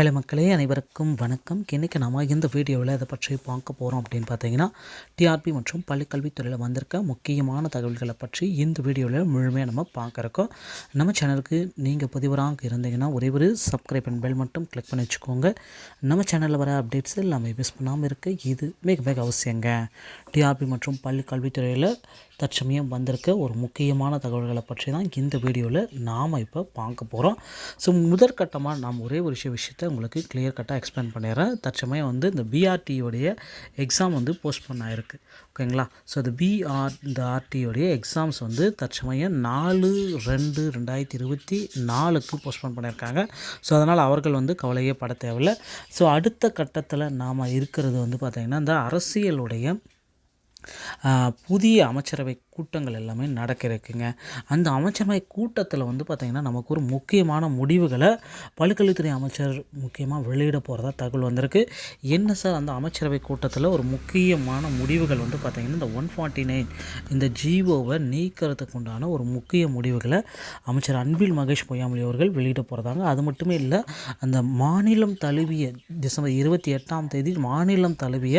Hello மக்களே அனைவருக்கும் வணக்கம். இன்றைக்கி நம்ம இந்த வீடியோவில் இதை பற்றி பார்க்க போகிறோம் அப்படின்னு பார்த்தீங்கன்னா டிஆர்பி மற்றும் பள்ளிக்கல்வித்துறையில் வந்திருக்க முக்கியமான தகவல்களை பற்றி இந்த வீடியோவில் முழுமையாக நம்ம பார்க்க இருக்கோம். நம்ம சேனலுக்கு நீங்கள் புதிவராக இருந்தீங்கன்னா ஒரே ஒரு சப்ஸ்கிரைப் அண்ட் பெல் மட்டும் கிளிக் பண்ணி வச்சுக்கோங்க. நம்ம சேனலில் வர அப்டேட்ஸ் எல்லாமே மிஸ் பண்ணாமல் இருக்க இது மிக மிக அவசியங்க. டிஆர்பி மற்றும் பள்ளிக்கல்வித்துறையில் தற்சமயம் வந்திருக்க ஒரு முக்கியமான தகவல்களை பற்றி தான் இந்த வீடியோவில் நாம் இப்போ பார்க்க போகிறோம் ஸோ முதற்கட்டமாக நாம் ஒரே ஒரு விஷய விஷயத்தை உங்களுக்கு கிளியர் கட்டாக எக்ஸ்பிளைன் பண்ணிடுறேன். தற்சமயம் வந்து இந்த பிஆர்டியோடைய எக்ஸாம் வந்து போஸ்ட்போன் ஆகிருக்கு ஓகேங்களா? ஸோ இந்த பிஆர் இந்த ஆர்டியோடைய எக்ஸாம்ஸ் வந்து தற்சமயம் நாலு ரெண்டு ரெண்டாயிரத்தி இருபத்தி நாலுக்கு போஸ்ட்போன் பண்ணியிருக்காங்க. ஸோ அதனால் அவர்கள் வந்து கவலையே பட தேவையில்லை. ஸோ அடுத்த கட்டத்தில் நாம் இருக்கிறது வந்து பார்த்திங்கன்னா இந்த அரசியலுடைய புதிய அமைச்சரவை கூட்டங்கள் எல்லாமே நடக்க இருக்குங்க அந்த அமைச்சரவை கூட்டத்தில் வந்து பார்த்திங்கன்னா நமக்கு ஒரு முக்கியமான முடிவுகளை பள்ளிக்கல்வித்துறை அமைச்சர் முக்கியமாக வெளியிட போகிறதா தகவல் வந்திருக்கு. என்ன சார் அந்த அமைச்சரவை கூட்டத்தில் ஒரு முக்கியமான முடிவுகள் வந்து பார்த்திங்கன்னா இந்த ஒன் ஃபார்ட்டி நைன் இந்த ஜிஓவை நீக்கிறதுக்கு உண்டான ஒரு முக்கிய முடிவுகளை அமைச்சர் அன்பில் மகேஷ் பொய்யாமொழி அவர்கள் வெளியிட போகிறதாங்க அது மட்டுமே இல்லை அந்த மாநிலம் தழுவிய டிசம்பர் இருபத்தி எட்டாம் தேதி மாநிலம் தழுவிய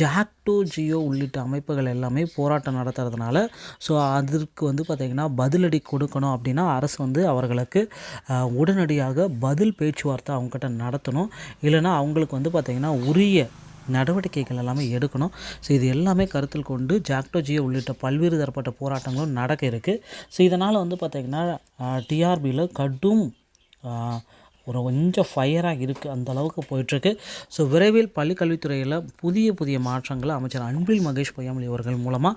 ஜாக்டோ ஜியோ உள்ளிட்ட அமைப்புகள் எல்லாமே போராட்டம் நடத்துறதுனால ஸோ அதற்கு வந்து பார்த்திங்கன்னா பதிலடி கொடுக்கணும் அப்படின்னா அரசு வந்து அவர்களுக்கு உடனடியாக பதில் பேச்சுவார்த்தை அவங்ககிட்ட நடத்தணும். இல்லைன்னா அவங்களுக்கு வந்து பார்த்திங்கன்னா உரிய நடவடிக்கைகள் எல்லாமே எடுக்கணும். ஸோ இது எல்லாமே கருத்தில் கொண்டு ஜாக்டோஜியை உள்ளிட்ட பல்வேறு தரப்பட்ட போராட்டங்களும் நடக்க இருக்குது ஸோ இதனால் வந்து பார்த்திங்கன்னா டிஆர்பியில் கடும் ஒரு கொஞ்சம் ஃபயராக இருக்குது அந்த அளவுக்கு போயிட்டுருக்கு. ஸோ விரைவில் பள்ளிக்கல்வித்துறையில் புதிய புதிய மாற்றங்களை அமைச்சர் அன்பில் மகேஷ் பொய்யாமொழி அவர்கள் மூலமாக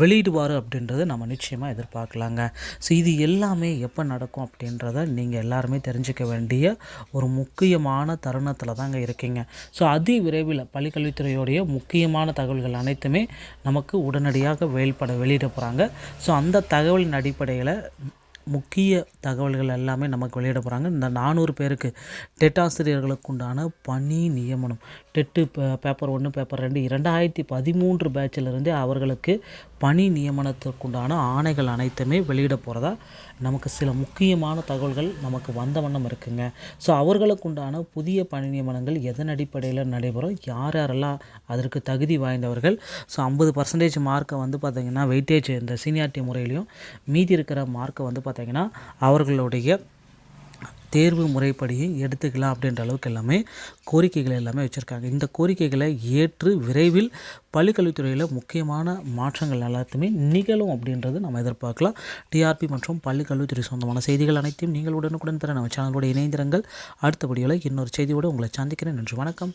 வெளியிடுவார் அப்படின்றது நம்ம நிச்சயமாக எதிர்பார்க்கலாங்க. ஸோ இது எல்லாமே எப்போ நடக்கும் அப்படின்றத நீங்கள் எல்லாருமே தெரிஞ்சுக்க வேண்டிய ஒரு முக்கியமான தருணத்தில் தாங்க இருக்கீங்க. ஸோ அதி விரைவில் பள்ளிக்கல்வித்துறையுடைய முக்கியமான தகவல்கள் அனைத்துமே நமக்கு உடனடியாக வெளிப்பட வெளியிட போகிறாங்க ஸோ அந்த தகவலின் அடிப்படையில் முக்கிய தகவல்கள் எல்லாமே நமக்கு வெளியிட போகிறாங்க இந்த நானூறு பேருக்கு டெட் ஆசிரியர்களுக்கு உண்டான பணி நியமனம். டெட்டு பே- பேப்பர் ஒன்று பேப்பர் ரெண்டு இரண்டாயிரத்தி பதிமூன்று பேட்சிலிருந்தே அவர்களுக்கு பணி நியமனத்திற்குண்டான ஆணைகள் அனைத்துமே வெளியிட போகிறதா நமக்கு சில முக்கியமான தகவல்கள் நமக்கு வந்த வண்ணம் இருக்குங்க. ஸோ அவர்களுக்குண்டான புதிய பணி நியமனங்கள் எதன் அடிப்படையில் நடைபெறும்? யார் யாரெல்லாம் அதற்கு தகுதி வாய்ந்தவர்கள்? ஸோ ஐம்பது பர்சன்டேஜ் மார்க்கை வந்து பார்த்திங்கன்னா வெயிட்டேஜ் இந்த சீனியாரிட்டி முறையிலையும் மீதி இருக்கிற மார்க்கை வந்து பார்த்திங்கன்னா அவர்களுடைய தேர்வு முறைப்படியும் எடுத்துக்கலாம் அப்படின்ற அளவுக்கு எல்லாமே கோரிக்கைகள் எல்லாமே வச்சுருக்காங்க. இந்த கோரிக்கைகளை ஏற்று விரைவில் பள்ளிக்கல்வித்துறையில் முக்கியமான மாற்றங்கள் எல்லாத்தையுமே நிகழும் அப்படின்றது நம்ம எதிர்பார்க்கலாம். டிஆர்பி மற்றும் பள்ளிக்கல்வித்துறை சொந்தமான செய்திகள் அனைத்தையும் நீங்கள் உடனுக்குடன் பெற நம்ம சேனலோட இணைந்திருங்கள். அடுத்த வீடியோவில் இன்னொரு செய்தியோடு உங்களை சந்திக்கிறேன். நன்றி வணக்கம்.